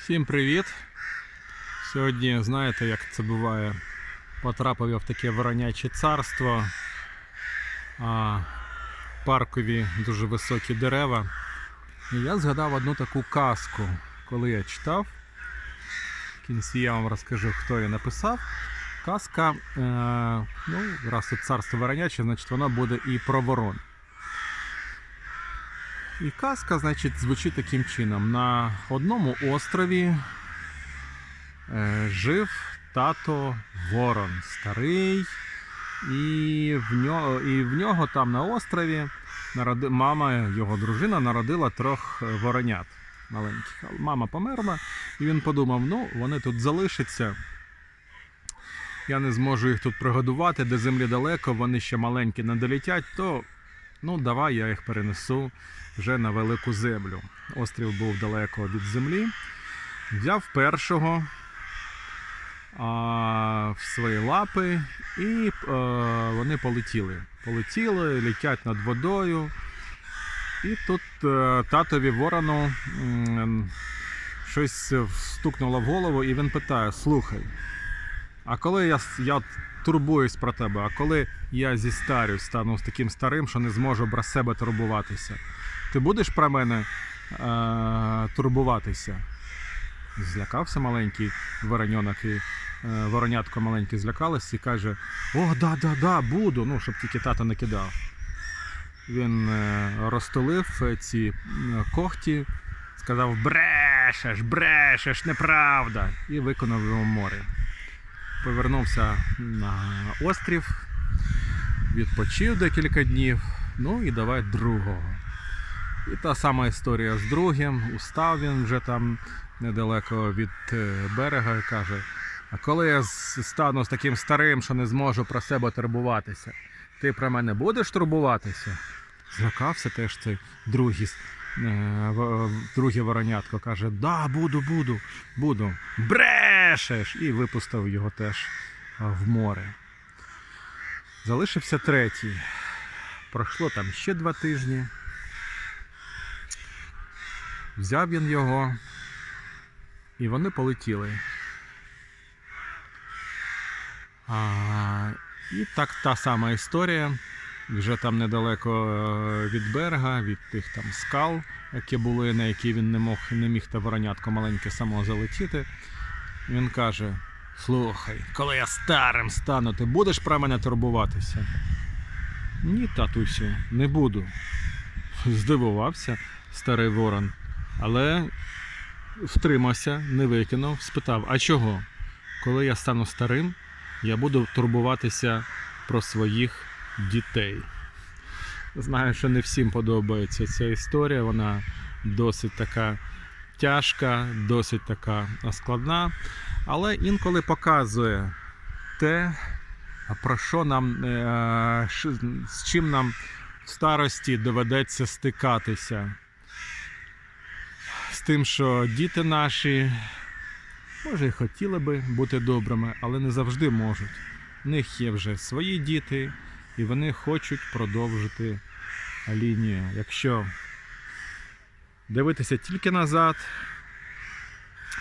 Всім привіт! Сьогодні, знаєте, як це буває, потрапив я в таке вороняче царство, а паркові дуже високі дерева. І я згадав одну таку казку, коли я читав. В кінці я вам розкажу, хто її написав. Казка, е, ну, раз тут царство вороняче, значить вона буде і про ворон. І казка, значить, звучить таким чином: на одному острові е, жив тато Ворон старий, і в нього, і в нього там на острові народи, мама, його дружина, народила трьох воронят маленьких. Мама померла, і він подумав: ну, вони тут залишаться. Я не зможу їх тут пригодувати, де землі далеко, вони ще маленькі не долітять, то ну, давай я їх перенесу вже на велику землю. Острів був далеко від землі. Взяв першого а, в свої лапи і е, вони полетіли. Полетіли, летять над водою. І тут е, татові ворону м, щось стукнуло в голову, і він питає: слухай, а коли я, я турбуюсь про тебе, а коли я зістарюсь, стану таким старим, що не зможу про себе турбуватися, ти будеш про мене е, турбуватися? Злякався маленький вороньонок, і е, воронятко маленьке злякалось і каже: О, да, да, да, буду. Ну, щоб тільки тато не кидав. Він е, розтулив е, ці е, когті, сказав: брешеш, брешеш, неправда. І виконав його море. Повернувся на острів, відпочив декілька днів, ну і давай другого. І та сама історія з другим. Устав він вже там недалеко від е, берега і каже: А коли я стану з таким старим, що не зможу про себе турбуватися, ти про мене будеш турбуватися? Злякався теж цей другий, друге воронятко. Каже: Да, буду, буду, буду. Брешеш! І випустив його теж е, в море. Залишився третій. Пройшло там ще два тижні. Взяв він його, і вони полетіли. А, і так та сама історія. Вже там недалеко е, від берега, від тих там скал, які були, на які він не мог, не міг та воронятко маленьке само залетіти. Він каже: Слухай, коли я старим стану, ти будеш про мене турбуватися? Ні, татусю, не буду. Здивувався старий ворон, але втримався, не викинув, спитав: а чого? Коли я стану старим, я буду турбуватися про своїх дітей. Знаю, що не всім подобається ця історія, вона досить така тяжка, досить така складна, але інколи показує те, про що нам, е, з чим нам в старості доведеться стикатися. З тим, що діти наші, може, і хотіли би бути добрими, але не завжди можуть. В них є вже свої діти, і вони хочуть продовжити лінію. Якщо дивитися тільки назад,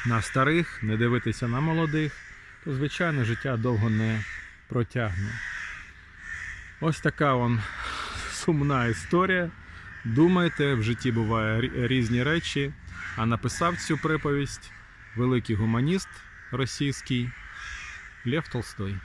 на старих, не дивитися на молодих, то звичайно життя довго не протягне. Ось така он сумна історія. Думайте, в житті буває різні речі. А написав цю приповість великий гуманіст російський Лев Толстой.